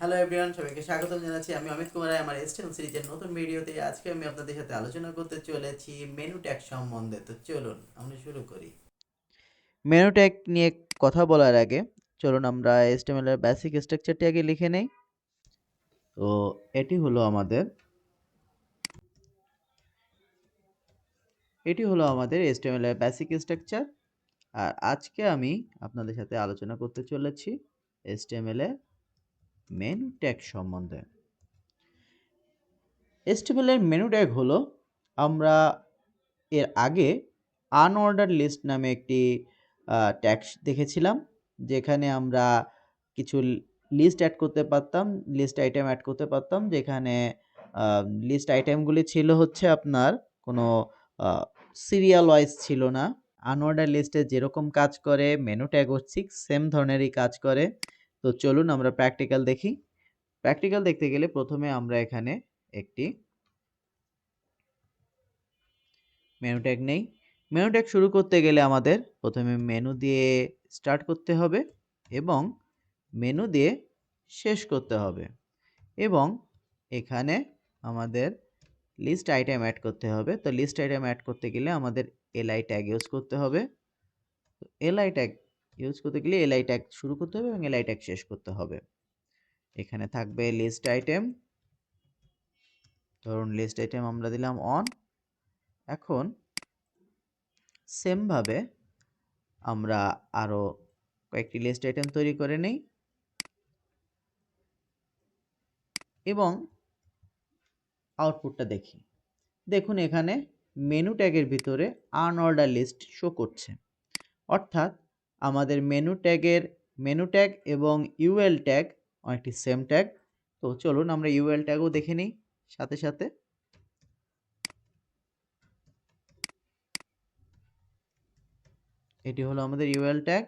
Hello everyone সবাইকে স্বাগত জানাচ্ছি। আমি অমিত কুমার, আমার এস্টেম সিরিজের নতুন ভিডিওতে আজকে আমি আপনাদের সাথে আলোচনা করতে চলেছি মেনু ট্যাগ সম্বন্ধে। তো চলুন, আমরা শুরু করি। মেনু ট্যাগ নিয়ে কথা বলার আগে, চলুন আমরা HTML এর বেসিক স্ট্রাকচারটি আগে লিখে নেই। তো এটি হলো আমাদের, এটি হলো আমাদের HTML এর বেসিক স্ট্রাকচার আর আজকে আমি আপনাদের সাথে আলোচনা করতে চলেছি HTML এর মেনু ট্যাগ সম্বন্ধে। এর মেনু ট্যাগ হলো, আমরা এর আগে আনঅর্ডার লিস্ট নামে একটি ট্যাক্স দেখেছিলাম, যেখানে আমরা কিছু লিস্ট অ্যাড করতে পারতাম, লিস্ট আইটেম অ্যাড করতে পারতাম, যেখানে লিস্ট আইটেমগুলি ছিল হচ্ছে আপনার কোনো সিরিয়াল ওয়াইজ ছিল না। আনঅর্ডার লিস্টে যেরকম কাজ করে, মেনু ট্যাগও ঠিক সেম ধরনেরই কাজ করে। তো চলুন আমরা প্র্যাকটিক্যাল দেখি। প্র্যাকটিক্যাল দেখতে গেলে প্রথমে আমরা এখানে একটি মেনু ট্যাগ নেই। মেনু ট্যাগ শুরু করতে গেলে আমাদের প্রথমে মেনু দিয়ে স্টার্ট করতে হবে এবং মেনু দিয়ে শেষ করতে হবে এবং এখানে আমাদের লিস্ট আইটেম অ্যাড করতে হবে। তো লিস্ট আইটেম অ্যাড করতে গেলে আমাদের এলআই ট্যাগ ইউজ করতে হবে। এলআই ট্যাগ ইউজ করতে গেলে এলআই ট্যাগ শুরু করতে হবে এবং এলআই ট্যাগ শেষ করতে হবে। এখানে থাকবে লিস্ট আইটেম ধরুন লিস্ট আইটেম আমরা দিলাম অন এখন সেমভাবে আমরা আরও কয়েকটি লিস্ট আইটেম তৈরি করে নেই। এবং আউটপুটটা দেখি। দেখুন এখানে মেনু ট্যাগের ভিতরে আনঅর্ডার লিস্ট শো করছে। অর্থাৎ আমাদের মেনু ট্যাগের মেনু ট্যাগ এবং ইউএল ট্যাগ অনেকটি সেম ট্যাগ তো চলুন আমরা ইউএল ট্যাগও দেখে নিই, সাথে সাথে। এটি হলো আমাদের ইউএল ট্যাগ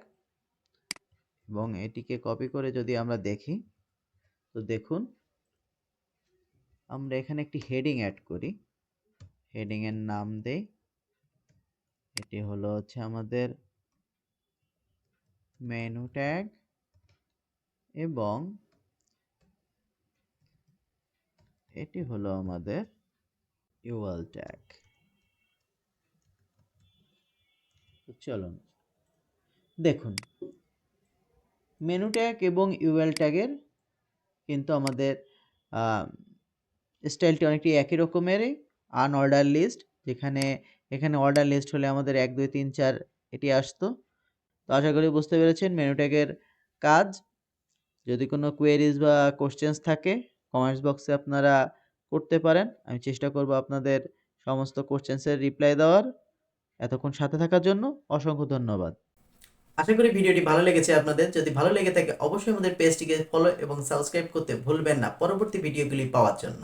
এবং এটিকে কপি করে যদি আমরা দেখি, তো দেখুন, আমরা এখানে একটি হেডিং অ্যাড করি। হেডিংয়ের নাম দেই। এটি হলো হচ্ছে আমাদের মেনু ট্যাগ এবং এটি হলো আমাদের ইউএল ট্যাগ চলুন, দেখুন মেনু ট্যাগ এবং ইউএল ট্যাগের কিন্তু আমাদের স্টাইলটি অনেকটি একই রকমেরই আনঅর্ডার লিস্ট যেখানে, এখানে অর্ডার লিস্ট হলে আমাদের এক, দুই, তিন, চার এটি আসতো। আশা করি বুঝতে পেরেছেন মেনু ট্যাগের কাজ। যদি কোনো কোয়েরিজ বা কোশ্চেন্স থাকে কমেন্টস বক্সে আপনারা করতে পারেন। আমি চেষ্টা করব আপনাদের সমস্ত কোশ্চেন্সের রিপ্লাই দেওয়ার। এতক্ষণ সাথে থাকার জন্য অসংখ্য ধন্যবাদ। আশা করি ভিডিওটি ভালো লেগেছে আপনাদের। যদি ভালো লেগে থাকে, অবশ্যই আমাদের পেজটিকে ফলো এবং সাবস্ক্রাইব করতে ভুলবেন না। পরবর্তী ভিডিওগুলি পাওয়ার জন্য।